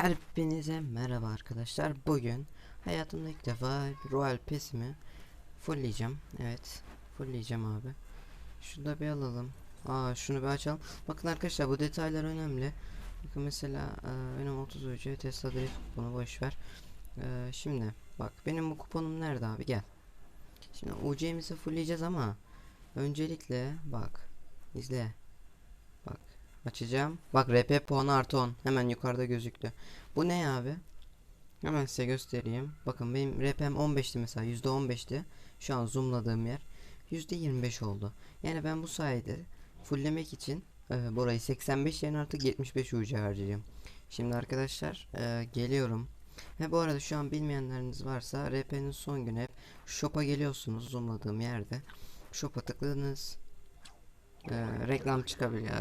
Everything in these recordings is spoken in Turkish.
Hepinize merhaba arkadaşlar. Bugün hayatımda ilk defa Royal Pass'imi fullleyeceğim. Evet, fullleyeceğim abi. Şunu da bir alalım. Aa, şunu bir açalım. Bakın arkadaşlar bu detaylar önemli. Bakın mesela e, benim 30 UC Tesla Drift bunu boş ver. E, şimdi bak benim bu kuponum nerede abi gel. Şimdi UC'mizi fullleyeceğiz ama öncelikle bak izle. Açacağım. Bak RP puanı artı 10 hemen yukarıda gözüktü. Bu ne abi? Hemen size göstereyim. Bakın benim RP'm 15'ti mesela %15'ti. Şu an zoomladığım yer %25 oldu. Yani ben bu sayede fulllemek için e, burayı 85 yerine artık 75 UC harcayacağım. Şimdi arkadaşlar e, geliyorum. Ve bu arada şu an bilmeyenleriniz varsa RP'nin son günü hep shop'a geliyorsunuz zoomladığım yerde. Shop'a tıkladınız. E, reklam çıkabiliyor.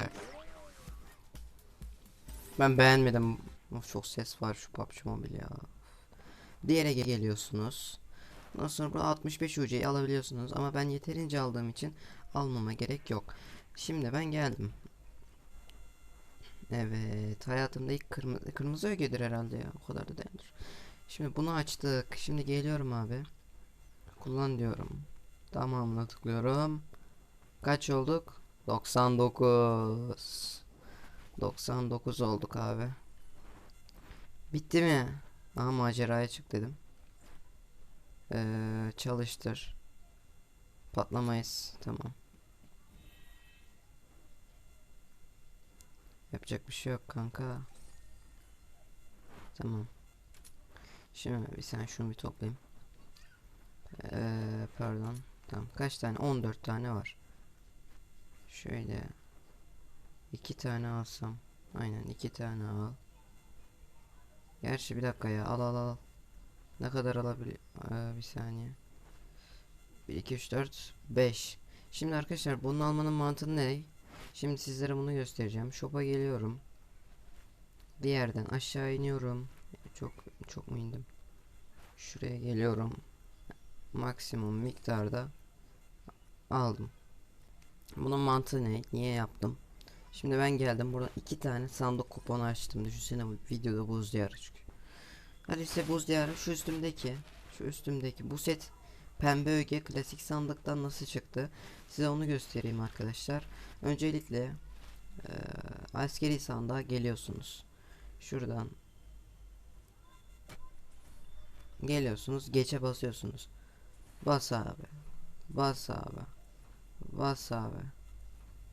Ben beğenmedim. Of, çok ses var şu PUBG Mobile ya. Diğere ge- geliyorsunuz. Ondan sonra burada 65 UC'yi alabiliyorsunuz ama ben yeterince aldığım için almama gerek yok. Şimdi ben geldim. Evet, hayatımda ilk kırmızı kırmızı ögedir herhalde ya. O kadar da değildir. Şimdi bunu açtık. Şimdi geliyorum abi. Kullan diyorum. Tamamına tıklıyorum. Kaç olduk? 99. 99 olduk abi. Bitti mi? Aha maceraya çık dedim. Ee, çalıştır. Patlamayız. Tamam. Yapacak bir şey yok kanka. Tamam. Şimdi bir sen şunu bir toplayayım. Ee, pardon. Tamam. Kaç tane? 14 tane var. Şöyle. İki tane alsam. Aynen iki tane al. Gerçi bir dakika ya al al al. Ne kadar alabilir? Ee, bir saniye. 1 2 3 4 5. Şimdi arkadaşlar bunun almanın mantığı ne? Şimdi sizlere bunu göstereceğim. Shop'a geliyorum. Bir yerden aşağı iniyorum. Çok çok mu indim? Şuraya geliyorum. Maksimum miktarda aldım. Bunun mantığı ne? Niye yaptım? Şimdi ben geldim burada iki tane sandık kuponu açtım. Düşünsene bu videoda buz diyarı çıkıyor. Hadi size buz diyarı şu üstümdeki şu üstümdeki bu set pembe öge klasik sandıktan nasıl çıktı? Size onu göstereyim arkadaşlar. Öncelikle eee, askeri sandığa geliyorsunuz. Şuradan geliyorsunuz. Geçe basıyorsunuz. Bas abi. Bas abi. Bas abi.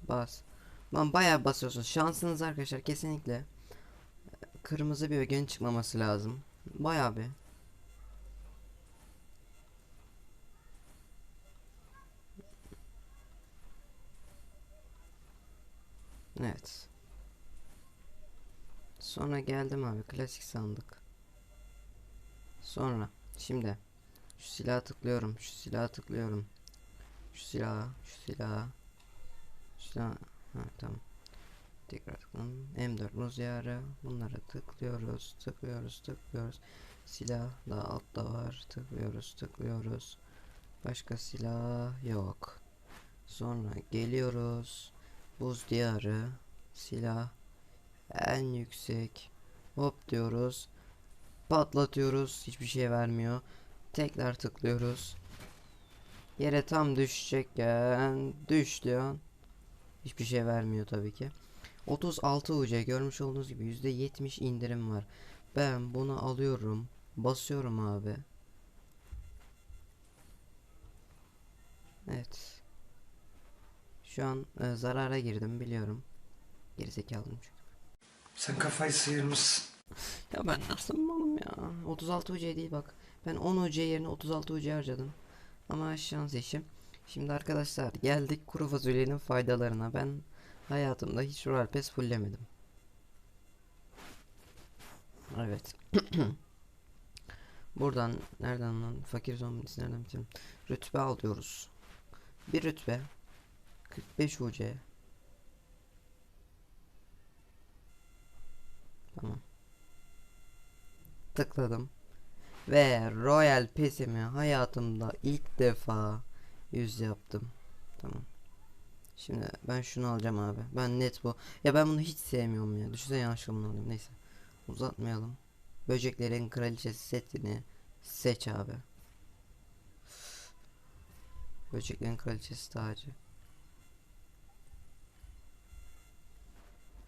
Bas. Lan bayağı basıyorsunuz. Şansınız arkadaşlar kesinlikle e, kırmızı bir ögenin çıkmaması lazım. Bayağı bir. Evet. Sonra geldim abi klasik sandık. Sonra şimdi şu silaha tıklıyorum. Şu silaha tıklıyorum. Şu silaha, şu silaha. Şu silaha. Ha tamam. Tekrar tıkladım. M4 muz yarı. Bunlara tıklıyoruz, tıklıyoruz, tıklıyoruz. Silah da altta var. Tıklıyoruz, tıklıyoruz. Başka silah yok. Sonra geliyoruz. Buz diyarı. Silah. En yüksek. Hop diyoruz. Patlatıyoruz. Hiçbir şey vermiyor. Tekrar tıklıyoruz. Yere tam düşecekken düş diyor. Hiçbir şey vermiyor tabii ki. 36 UC görmüş olduğunuz gibi %70 indirim var. Ben bunu alıyorum. Basıyorum abi. Evet. Şu an e, zarara girdim biliyorum. Gerizekalıyım çünkü. Sen kafayı sıyırmışsın. Ya ben nasıl malım ya? 36 UC değil bak. Ben 10 UC yerine 36 UC harcadım. Ama şans işim. Şimdi arkadaşlar geldik kuru fasulyenin faydalarına. Ben hayatımda hiç Royal Pass fulllemedim. Evet. Buradan nereden lan fakir zombisi nereden bitirdim? Rütbe alıyoruz. Bir rütbe 45 UC. Tamam. Tıkladım. Ve Royal Pass'imi hayatımda ilk defa 100 yaptım. Tamam. Şimdi ben şunu alacağım abi. Ben net bu. Ya ben bunu hiç sevmiyorum ya. Düşünsene yanlışlıkla bunu alıyorum. Neyse. Uzatmayalım. Böceklerin kraliçesi setini seç abi. Böceklerin kraliçesi tacı.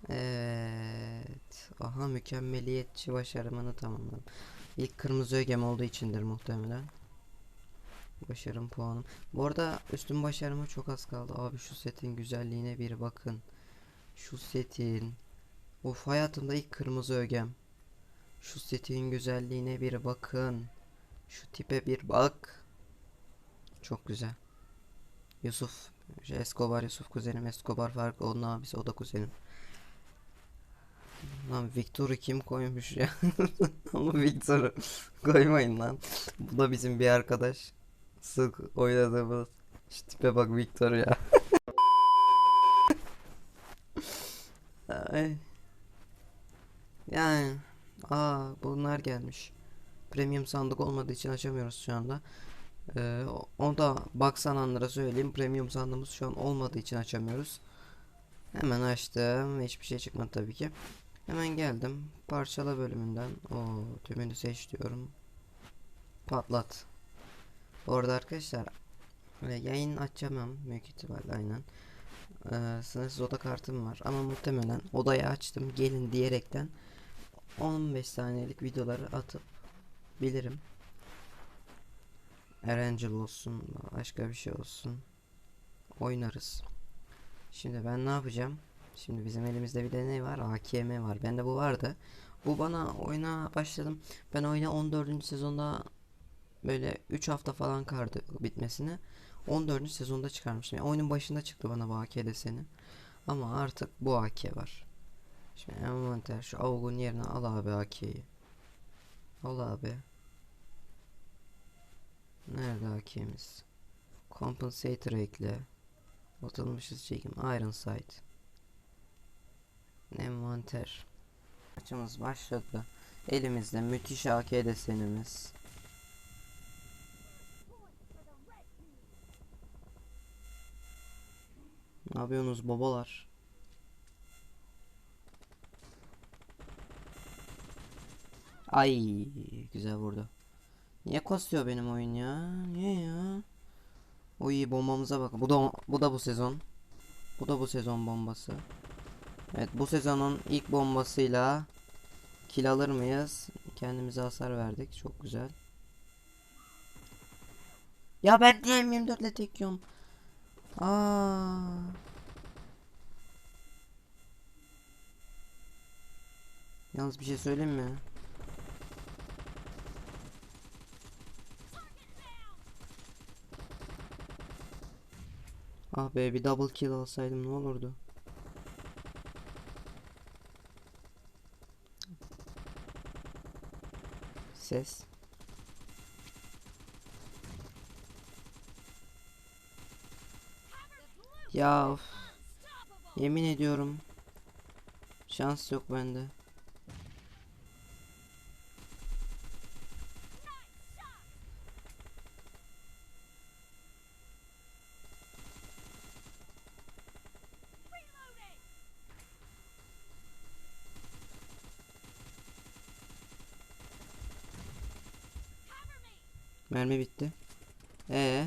Evet. Aha mükemmeliyetçi başarımını tamamladım. İlk kırmızı ögem olduğu içindir muhtemelen. Başarım puanım. Bu arada üstün başarıma çok az kaldı. Abi şu setin güzelliğine bir bakın. Şu setin. Of hayatımda ilk kırmızı ögem. Şu setin güzelliğine bir bakın. Şu tipe bir bak. Çok güzel. Yusuf. Escobar Yusuf kuzenim. Escobar farklı. Onun abisi o da kuzenim. Lan Victor'u kim koymuş ya? Ama Victor'u koymayın lan. Bu da bizim bir arkadaş. Sık oynadığımız. Şu tipe bak Victor ya. Ay. Yani. Aa bunlar gelmiş. Premium sandık olmadığı için açamıyoruz şu anda. Ee, onu da baksananlara söyleyeyim. Premium sandığımız şu an olmadığı için açamıyoruz. Hemen açtım. Hiçbir şey çıkmadı tabii ki. Hemen geldim. Parçala bölümünden. O tümünü seç diyorum. Patlat. Orada arkadaşlar e, yayın açamam büyük ihtimalle aynen. Ee, sınırsız oda kartım var ama muhtemelen odayı açtım gelin diyerekten 15 saniyelik videoları atıp bilirim. Erangel olsun başka bir şey olsun oynarız. Şimdi ben ne yapacağım? Şimdi bizim elimizde bir de ne var? AKM var. Bende bu vardı. Bu bana oyuna başladım. Ben oyuna 14. sezonda böyle 3 hafta falan kardı bitmesine. 14. sezonda çıkarmıştım. Yani oyunun başında çıktı bana bu AK deseni. Ama artık bu AK var. Şimdi envanter şu avugun yerine al abi AK'yi. Al abi. Nerede AK'miz? Compensator ekle. Atılmışız çekim. Iron Sight. Envanter. Maçımız başladı. Elimizde müthiş AK desenimiz. Ne yapıyorsunuz babalar? Ay güzel vurdu. Niye kasıyor benim oyun ya? Niye ya? Oy bombamıza bak. Bu da bu da bu sezon. Bu da bu sezon bombası. Evet bu sezonun ilk bombasıyla kill alır mıyız? Kendimize hasar verdik. Çok güzel. Ya ben niye M24 ile tek yiyorum? Aa. Yalnız bir şey söyleyeyim mi? Ah be bir double kill alsaydım ne olurdu? Ses. Ya of. Yemin ediyorum. Şans yok bende. Mermi bitti. Ee.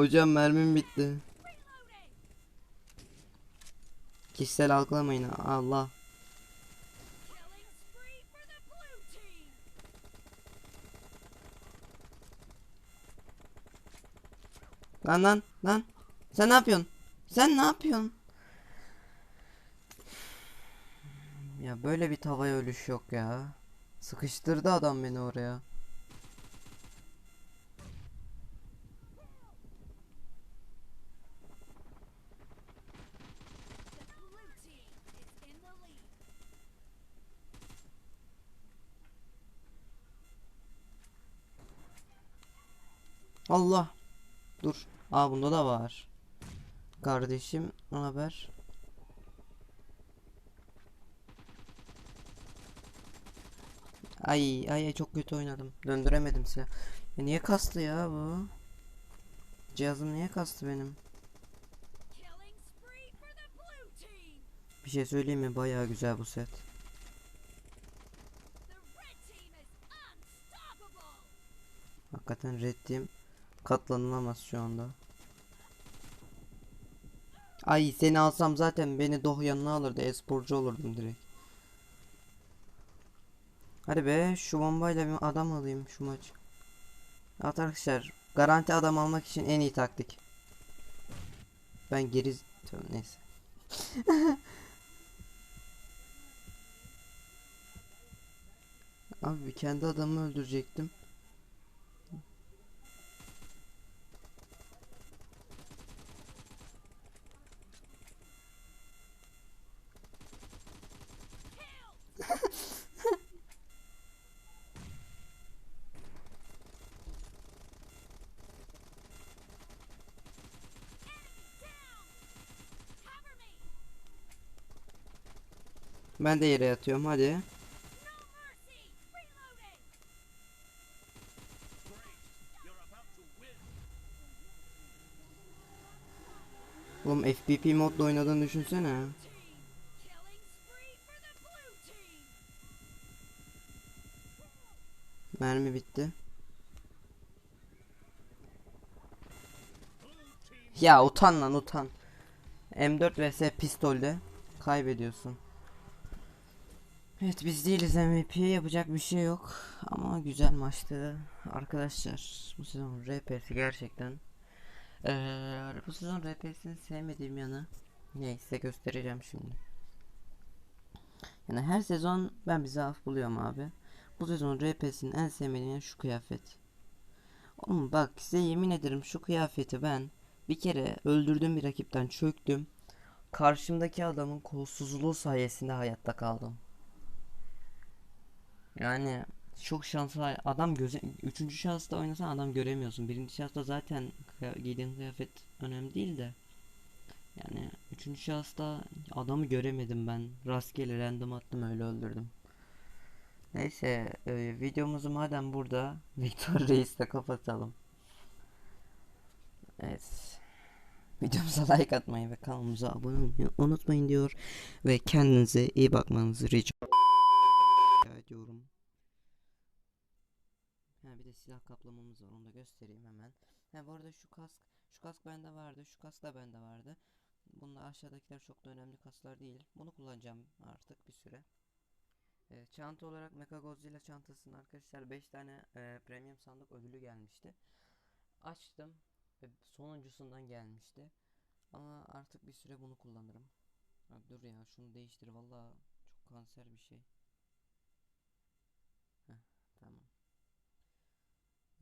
Hocam mermim bitti. Kişisel algılamayın Allah. Lan lan lan. Sen ne yapıyorsun? Sen ne yapıyorsun? Ya böyle bir tavaya ölüş yok ya. Sıkıştırdı adam beni oraya. Dur. Aa bunda da var. Kardeşim ne haber? Ay ay çok kötü oynadım. Döndüremedim size. Ya niye kastı ya bu? cihazım niye kastı benim? Bir şey söyleyeyim mi? Bayağı güzel bu set. Hakikaten red team katlanılamaz şu anda. Ay seni alsam zaten beni doh yanına alırdı. Esporcu olurdum direkt. Hadi be şu bombayla bir adam alayım şu maç. Evet arkadaşlar garanti adam almak için en iyi taktik. Ben geri Tövbe, neyse. Abi kendi adamımı öldürecektim. Ben de yere yatıyorum hadi. Oğlum FPP modda oynadığını düşünsene. Mermi bitti. Ya utan lan utan. M4 vs pistolde kaybediyorsun. Evet biz değiliz MVP yapacak bir şey yok. Ama güzel maçtı. Arkadaşlar bu sezon RP'si gerçekten Eee, bu sezon RP'sini sevmediğim yanı neyse göstereceğim şimdi. Yani her sezon ben bir zaaf buluyorum abi. Bu sezon RP'sinin en sevmediğim şu kıyafet. Oğlum bak size yemin ederim şu kıyafeti ben bir kere öldürdüğüm bir rakipten çöktüm. Karşımdaki adamın kolsuzluğu sayesinde hayatta kaldım yani çok şanslı adam göze üçüncü şahısta oynasan adam göremiyorsun. Birinci şahısta zaten giydiğin kıyafet önemli değil de. Yani üçüncü şahısta adamı göremedim ben. Rastgele random attım öyle öldürdüm. Neyse e, videomuzu madem burada Victor Reis'le kapatalım. Evet. Videomuza like atmayı ve kanalımıza abone olmayı unutmayın diyor. Ve kendinize iyi bakmanızı rica ediyorum. Ha bir de silah kaplamamız var onu da göstereyim hemen. Ha bu arada şu kask şu kask bende vardı şu kask da bende vardı. Bunlar aşağıdakiler çok da önemli kasklar değil. Bunu kullanacağım artık bir süre. Ee, çanta olarak Mechagodzilla çantasının arkadaşlar 5 tane e, premium sandık ödülü gelmişti. Açtım ve sonuncusundan gelmişti. Ama artık bir süre bunu kullanırım. Ha, dur ya şunu değiştir valla çok kanser bir şey. Heh, tamam.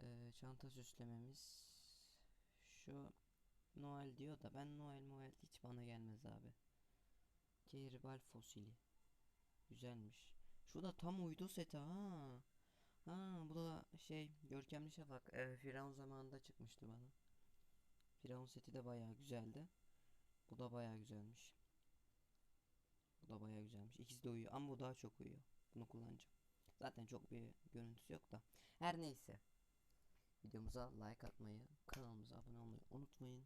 Ee, çanta süslememiz şu Noel diyor da ben Noel Noel hiç bana gelmez abi. Kerbal fosili. Güzelmiş. Şu da tam uydu seti ha. Ha bu da şey Görkemli Şafak e, Firavun zamanında çıkmıştı bana. Firavun seti de bayağı güzeldi. Bu da bayağı güzelmiş. Bu da bayağı güzelmiş. İkisi de uyuyor ama bu daha çok uyuyor. Bunu kullanacağım. Zaten çok bir görüntüsü yok da. Her neyse. Videomuza like atmayı, kanalımıza abone olmayı unutmayın.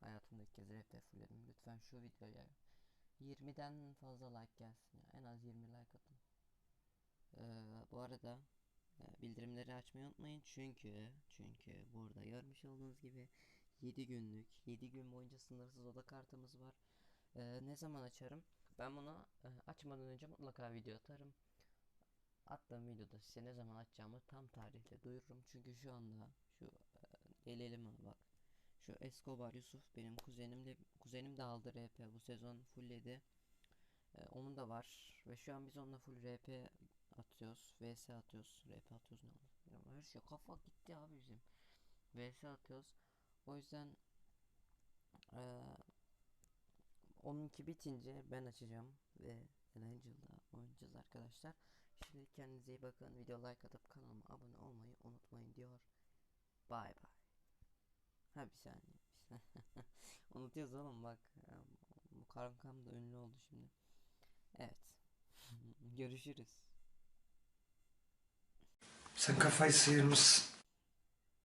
Hayatımda ilk kez RP fulledim. Lütfen şu videoya 20'den fazla like gelsin ya. En az 20 like atın. Ee, bu arada e, bildirimleri açmayı unutmayın çünkü çünkü burada görmüş olduğunuz gibi 7 günlük 7 gün boyunca sınırsız oda kartımız var. Ee, ne zaman açarım? Ben bunu e, açmadan önce mutlaka video atarım. Attığım videoda size ne zaman açacağımı tam tarihle duyururum. Çünkü şu anda şu e, gelelim ha bak. Şu Escobar Yusuf benim kuzenim de kuzenim de aldı RP bu sezon fullledi. E, onun da var ve şu an biz onunla full RP atıyoruz. VS atıyoruz. RP atıyoruz ne oldu? Ya her şey kafa gitti abi bizim. VS atıyoruz. O yüzden e, onunki bitince ben açacağım ve Angel'da oynayacağız arkadaşlar. Şimdi kendinize iyi bakın. Video like atıp kanalıma abone olmayı unutmayın diyor. Bay bay. Ha bir saniye. Unutuyoruz oğlum bak. Kankam da ünlü oldu şimdi. Evet. Görüşürüz. Sen kafayı sıyırmışsın.